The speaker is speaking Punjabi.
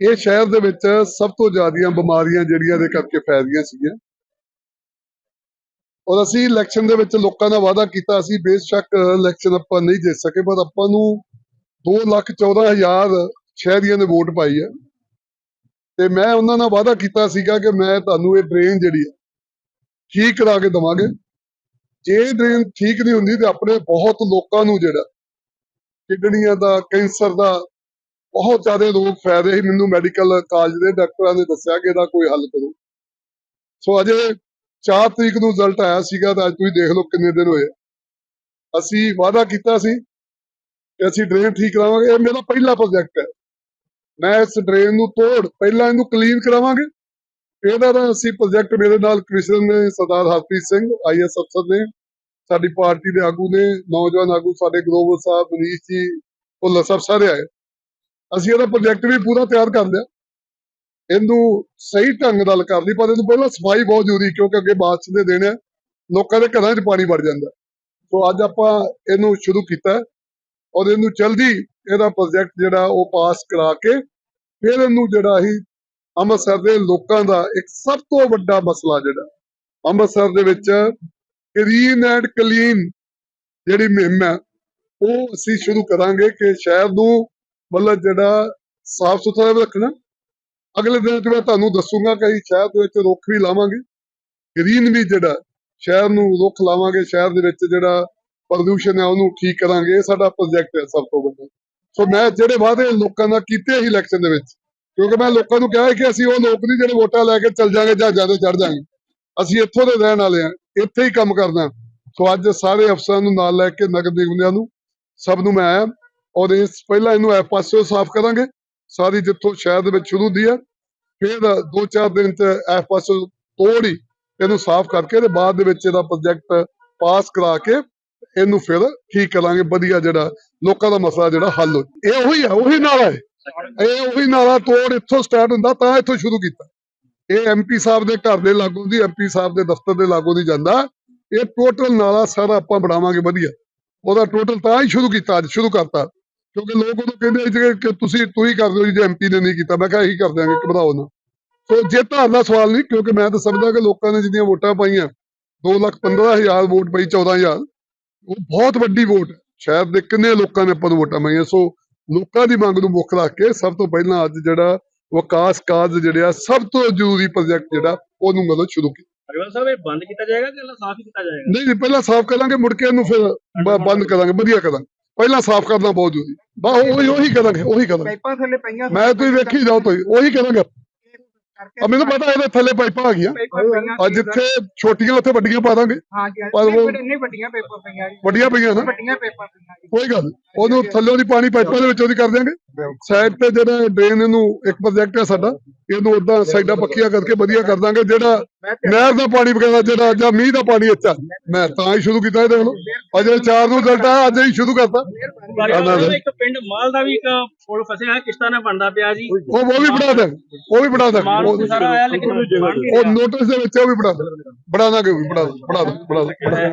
ਇਹ ਸ਼ਹਿਰ ਦੇ ਵਿੱਚ ਸਭ ਤੋਂ ਜ਼ਿਆਦੀਆਂ ਬਿਮਾਰੀਆਂ ਜਿਹੜੀਆਂ ਦੇ ਕਰਕੇ ਫੈਲੀਆਂ ਸੀਗੀਆਂ। ਔਰ ਅਸੀਂ ਇਲੈਕਸ਼ਨ ਦੇ ਵਿੱਚ ਲੋਕਾਂ ਦਾ ਵਾਅਦਾ ਕੀਤਾ ਸੀ ਬੇਸ਼ੱਕ ਇਲੈਕਸ਼ਨ ਆਪਾਂ ਨਹੀਂ ਜਿੱਤ ਸਕੇ, ਪਰ ਆਪਾਂ ਨੂੰ 2 ਲੱਖ 14 ਹਜ਼ਾਰ ਸ਼ਹਿਰੀਆਂ ਨੇ ਵੋਟ ਪਾਈ ਹੈ ਤੇ ਮੈਂ ਉਹਨਾਂ ਨਾਲ ਵਾਅਦਾ ਕੀਤਾ ਸੀਗਾ ਕਿ ਮੈਂ ਤੁਹਾਨੂੰ ਇਹ ਡਰੇਨ ਜਿਹੜੀ ਹੈ ਠੀਕ ਕਰਾ ਕੇ ਦਵਾਂਗੇ। ਜੇ ਡਰੇਨ ਠੀਕ ਨਹੀਂ ਹੁੰਦੀ ਤੇ ਆਪਣੇ ਬਹੁਤ ਲੋਕਾਂ ਨੂੰ ਜਿਹੜਾ ਕਿਡਨੀਆਂ ਦਾ, ਕੈਂਸਰ ਦਾ ਬਹੁਤ ਜ਼ਿਆਦਾ ਰੋਗ ਫੈਲ ਰਹੇ ਮੈਨੂੰ ਮੈਡੀਕਲ ਕਾਲਜ ਦੇ ਡਾਕਟਰਾਂ ਨੇ ਦੱਸਿਆ ਕਿ ਇਹਦਾ ਕੋਈ ਹੱਲ ਕਰੋ। ਸੋ ਅਜੇ 4 ਤਰੀਕ ਨੂੰ ਰਿਜ਼ਲਟ ਆਇਆ ਸੀਗਾ ਤਾਂ ਅੱਜ ਤੁਸੀਂ ਦੇਖ ਲਓ ਕਿੰਨੇ ਦਿਨ ਹੋਏ ਅਸੀਂ ਵਾਅਦਾ ਕੀਤਾ ਸੀ ਕਿ ਅਸੀਂ ਡਰੇਨ ਠੀਕ ਕਰਾਵਾਂਗੇ। ਇਹ ਮੇਰਾ ਪਹਿਲਾ ਪ੍ਰੋਜੈਕਟ ਹੈ। ਮੈਂ ਇਸ ਡਰੇਨ ਨੂੰ ਤੋੜ, ਪਹਿਲਾਂ ਇਹਨੂੰ ਕਲੀਨ ਕਰਾਵਾਂਗੇ। ਇਹਦਾ ਤਾਂ ਅਸੀਂ ਪ੍ਰੋਜੈਕਟ ਮੇਰੇ ਨਾਲ ਕ੍ਰਿਸ਼ਨ ਨੇ, ਸਰਦਾਰ ਹਰਪ੍ਰੀਤ ਸਿੰਘ ਆਈਐਸ ਅਫਸਰ ਨੇ, ਸਾਡੀ ਪਾਰਟੀ ਦੇ ਆਗੂ ਨੇ, ਨੌਜਵਾਨ ਆਗੂ ਸਾਡੇ ਗਲੋਬਲ ਸਾਹਿਬ, ਮਨੀਸ਼ ਜੀ ਭੁੱਲਰ ਸਾਹਿਬ ਸਾਰੇ ਆਏ। ਅਸੀਂ ਇਹਦਾ ਪ੍ਰੋਜੈਕਟ ਵੀ ਪੂਰਾ ਤਿਆਰ ਕਰ ਲਿਆ। ਇਹਨੂੰ ਸਹੀ ਢੰਗ ਨਾਲ ਕਰ ਲਈ, ਪਰ ਇਹਨੂੰ ਪਹਿਲਾਂ ਸਫ਼ਾਈ ਬਹੁਤ ਜ਼ਰੂਰੀ ਕਿਉਂਕਿ ਅੱਗੇ ਬਾਰਿਸ਼ ਦੇ ਦਿਨ ਆ ਲੋਕਾਂ ਦੇ ਘਰਾਂ 'ਚ ਪਾਣੀ ਵੜ ਜਾਂਦਾ ਸੋ ਅੱਜ ਆਪਾਂ ਇਹਨੂੰ ਸ਼ੁਰੂ ਕੀਤਾ ਔਰ ਇਹਨੂੰ ਜਲਦੀ ਇਹਦਾ ਪ੍ਰੋਜੈਕਟ ਜਿਹੜਾ ਉਹ ਪਾਸ ਕਰਾ ਕੇ ਫਿਰ ਇਹਨੂੰ ਜਿਹੜਾ ਅਸੀਂ ਅੰਮ੍ਰਿਤਸਰ ਦੇ ਲੋਕਾਂ ਦਾ ਇੱਕ ਸਭ ਤੋਂ ਵੱਡਾ ਮਸਲਾ ਜਿਹੜਾ, ਅੰਮ੍ਰਿਤਸਰ ਦੇ ਵਿੱਚ ਕਲੀਨ ਐਂਡ ਕਲੀਨ ਜਿਹੜੀ ਮੁਹਿੰਮ ਹੈ, ਉਹ ਅਸੀਂ ਸ਼ੁਰੂ ਕਰਾਂਗੇ ਕਿ ਸ਼ਹਿਰ ਨੂੰ ਮਤਲਬ ਜਿਹੜਾ ਸਾਫ਼ ਸੁਥਰਾ ਵੀ ਰੱਖਣਾ। ਅਗਲੇ ਦਿਨ 'ਚ ਮੈਂ ਤੁਹਾਨੂੰ ਦੱਸੂਗਾ ਕਿ ਅਸੀਂ ਸ਼ਹਿਰ ਦੇ ਵਿੱਚ ਰੁੱਖ ਵੀ ਲਾਵਾਂਗੇ। ਗ੍ਰੀਨ ਵੀ ਜਿਹੜਾ ਸ਼ਹਿਰ ਨੂੰ ਰੁੱਖ ਲਾਵਾਂਗੇ, ਸ਼ਹਿਰ ਦੇ ਵਿੱਚ ਜਿਹੜਾ ਪ੍ਰਦੂਸ਼ਣ ਹੈ ਉਹਨੂੰ ਠੀਕ ਕਰਾਂਗੇ, ਇਹ ਸਾਡਾ ਪ੍ਰੋਜੈਕਟ ਹੈ ਸਭ ਤੋਂ ਵੱਡਾ। ਸੋ ਮੈਂ ਜਿਹੜੇ ਵਾਅਦੇ ਲੋਕਾਂ ਨਾਲ ਕੀਤੇ ਸੀ ਇਲੈਕਸ਼ਨ ਦੇ ਵਿੱਚ, ਕਿਉਂਕਿ ਮੈਂ ਲੋਕਾਂ ਨੂੰ ਕਿਹਾ ਕਿ ਅਸੀਂ ਉਹ ਲੋਕ ਨਹੀਂ ਜਿਹੜੇ ਵੋਟਾਂ ਲੈ ਕੇ ਚੱਲ ਜਾਾਂਗੇ ਜਾਂ ਜਦੋਂ ਚੜ ਜਾਾਂਗੇ ਅਸੀਂ ਇੱਥੋਂ ਦੇ ਰਹਿਣ ਵਾਲੇ ਆ ਇੱਥੇ ਹੀ ਕੰਮ ਕਰਨਾ। ਸੋ ਅੱਜ ਸਾਰੇ ਅਫਸਰਾਂ ਨੂੰ ਨਾਲ ਲੈ ਕੇ ਨਗਰ ਨਿਗਮਿਆਂ ਨੂੰ, ਸਭ ਨੂੰ ਮੈਂ ਆਇਆ ਔਰ ਇਸ ਪਹਿਲਾਂ ਇਹਨੂੰ ਇਹ ਪਾਸਿਓ ਸਾਫ਼ ਕਰਾਂਗੇ, ਸਾਰੀ ਜਿੱਥੋਂ ਸ਼ਹਿਰ ਦੇ ਵਿੱਚ ਸ਼ੁਰੂ ਹੁੰਦੀ ਹੈ ਫਿਰ ਦੋ ਚਾਰ ਦਿਨ ਚ ਇਹ ਪਾਸਿਓਂ ਤੋੜ ਹੀ ਇਹਨੂੰ ਸਾਫ਼ ਕਰਕੇ ਤੇ ਬਾਅਦ ਦੇ ਵਿੱਚ ਇਹਦਾ ਪ੍ਰੋਜੈਕਟ ਪਾਸ ਕਰਾ ਕੇ ਇਹਨੂੰ ਫਿਰ ਠੀਕ ਕਰਾਂਗੇ, ਵਧੀਆ ਜਿਹੜਾ ਲੋਕਾਂ ਦਾ ਮਸਲਾ ਜਿਹੜਾ ਹੱਲ ਹੋ ਇਹ ਉਹੀ ਹੈ ਉਹੀ ਨਾਲਾ ਹੈ। ਇਹ ਉਹੀ ਨਾਲਾ ਤੋੜ ਇੱਥੋਂ ਸਟਾਰਟ ਹੁੰਦਾ, ਤਾਂ ਇੱਥੋਂ ਸ਼ੁਰੂ ਕੀਤਾ। ਇਹ ਐਮਪੀ ਸਾਹਿਬ ਦੇ ਘਰ ਦੇ ਲਾਗੋਂ ਦੀ ਐਮਪੀ ਸਾਹਿਬ ਦੇ ਦਫ਼ਤਰ ਦੇ ਲਾਗੋਂ ਦੀ ਜਾਂਦਾ। ਇਹ ਟੋਟਲ ਨਾਲਾ ਸਾਰਾ ਆਪਾਂ ਬਣਾਵਾਂਗੇ ਵਧੀਆ। ਉਹਦਾ ਟੋਟਲ ਤਾਂ ਹੀ ਸ਼ੁਰੂ ਕੀਤਾ, ਅੱਜ ਸ਼ੁਰੂ ਕਰਤਾ। ਕਿਉਂਕਿ ਲੋਕ ਉਦੋਂ ਕਹਿੰਦੇ ਸੀ ਕਿ ਤੁਸੀਂ ਤੁਸੀਂ ਕਰ ਦਿਓ ਜੀ ਐਮਪੀ ਨੇ ਨਹੀਂ ਕੀਤਾ ਮੈਂ ਕਿਹਾ ਇਹੀ ਕਰ ਦਿਆਂਗੇ ਘਬਰਾਓ ਨਾ। ਸੋ ਜੇ ਤੁਹਾਡਾ ਸਵਾਲ ਨਹੀਂ ਕਿਉਂਕਿ ਮੈਂ ਤਾਂ ਸਮਝਦਾ ਕਿ ਲੋਕਾਂ ਨੇ ਜਿੰਨੀਆਂ ਵੋਟਾਂ ਪਾਈਆਂ 2 ਲੱਖ 15 ਹਜ਼ਾਰ ਵੋਟ ਪਈ 14000 ਉਹ ਬਹੁਤ ਵੱਡੀ ਵੋਟ ਹੈ। ਸ਼ਹਿਰ ਦੇ ਕਿੰਨੇ ਲੋਕਾਂ ਨੇ ਆਪਾਂ ਨੂੰ ਵੋਟਾਂ ਪਾਈਆਂ ਸੋ ਲੋਕਾਂ ਦੀ ਮੰਗ ਨੂੰ ਮੁੱਖ ਰੱਖ ਕੇ ਸਭ ਤੋਂ ਪਹਿਲਾਂ ਅੱਜ ਜਿਹੜਾ ਵਿਕਾਸ ਕਾਰਜ ਜਿਹੜੇ ਸਭ ਤੋਂ ਜ਼ਰੂਰੀ ਪ੍ਰੋਜੈਕਟ ਜਿਹੜਾ ਉਹਨੂੰ ਮਤਲਬ ਸ਼ੁਰੂ ਕੀਤਾ। ਅਗਲਾ ਸਾਹਿਬ ਇਹ ਬੰਦ ਕੀਤਾ ਜਾਏਗਾ ਕਿ ਸਾਫ਼ ਹੀ ਕੀਤਾ ਜਾਏਗਾ? ਨਹੀਂ ਜੀ ਪਹਿਲਾਂ ਸਾਫ਼ ਕਰਾਂਗੇ ਮੁੜ ਕੇ ਇਹਨੂੰ ਫਿਰ ਬੰਦ ਕਰਾਂਗੇ ਵਧੀਆ ਕਰਾਂਗੇ। ਪਹਿਲਾਂ ਸਾਫ਼ ਕਰਨਾ ਬਹੁਤ ਜ਼ਰੂਰੀ। ਬਾ ਉਹੀ ਉਹੀ ਕਰਾਂਗੇ ਉਹੀ ਕਰਾਂਗੇ। ਪਾਈਪਾਂ ਥੱਲੇ ਪਈਆਂ ਮੈਂ ਤੁਸੀਂ ਵੇਖੀ ਜਾਓ ਤੁਸੀਂ ਉਹੀ ਕਰਾਂਗੇ। ਆ ਮੈਨੂੰ ਪਤਾ ਇਹਦੇ ਥੱਲੇ ਪਾਈਪਾਂ ਆ ਗਈਆਂ। ਆ ਜਿੱਥੇ ਛੋਟੀਆਂ ਉੱਥੇ ਵੱਡੀਆਂ ਪਾ ਦਾਂਗੇ। ਹਾਂ ਜੀ ਪਰ ਉਹ- ਨਹੀਂ ਵੱਡੀਆਂ ਪਾਈਪਾਂ ਪਈਆਂ ਵੱਡੀਆਂ ਪਈਆਂ ਨਾ। ਵੱਡੀਆਂ ਪਾਈਪਾਂ ਪਈਆਂ ਕੋਈ ਗੱਲ। ਉਹਨੂੰ ਥੱਲੇ ਦੀ ਪਾਣੀ ਪਾਈਪਾਂ ਦੇ ਵਿੱਚੋਂ ਦੀ ਕਰ ਦਿਆਂਗੇ। ਸਾਈਡ ਤੇ ਜਿਹੜਾ ਡਰੇਨ ਇਹਨੂੰ ਇੱਕ ਪ੍ਰੋਜੈਕਟ ਹੈ ਸਾਡਾ ਇਹਨੂੰ ਉਦਾਂ ਸਾਈਡਾਂ ਪੱਕੀਆਂ ਕਰਕੇ ਵਧੀਆ ਕਰ ਦਾਂਗੇ ਜਿਹੜਾ ਨਹਿਰ ਦਾ ਪਾਣੀ ਵਗੈਰਾ ਜਿਹੜਾ ਜਾਂ ਮੀਂਹ ਦਾ ਪਾਣੀ ਅੱਛਾ ਮੈਂ ਤਾਂ ਹੀ ਸ਼ੁਰੂ ਕੀਤਾ ਇਹ ਦੇਖ ਲਓ ਅਜੇ 4 ਨੂੰ ਆਇਆ ਅੱਜ ਹੀ ਸ਼ੁਰੂ ਕਰਤਾ। ਨਾ, ਨਾ। ਇੱਕ ਪਿੰਡ ਮਾਲ ਦਾ ਵੀ ਇੱਕ ਪੁਲ ਫਸਿਆ ਹੈ ਕਿਸ਼ਤਾਂ ਨਾਲ ਬਣਦਾ ਪਿਆ ਜੀ। ਉਹ ਉਹ ਵੀ ਬਣਾ ਦੇ ਉਹ ਵੀ ਬਣਾ ਦੇ ਮਾਲ ਤਾਂ ਸਾਰਾ ਆਇਆ ਲੇਕਿਨ ਬਣ ਨਹੀਂ ਉਹ ਨੋਟਿਸ ਦੇ ਵਿੱਚ ਉਹ ਵੀ ਬਣਾ ਦੇ ਬਣਾ ਦਾਂਗੇ ਬਣਾ ਬਣਾ ਬਣਾ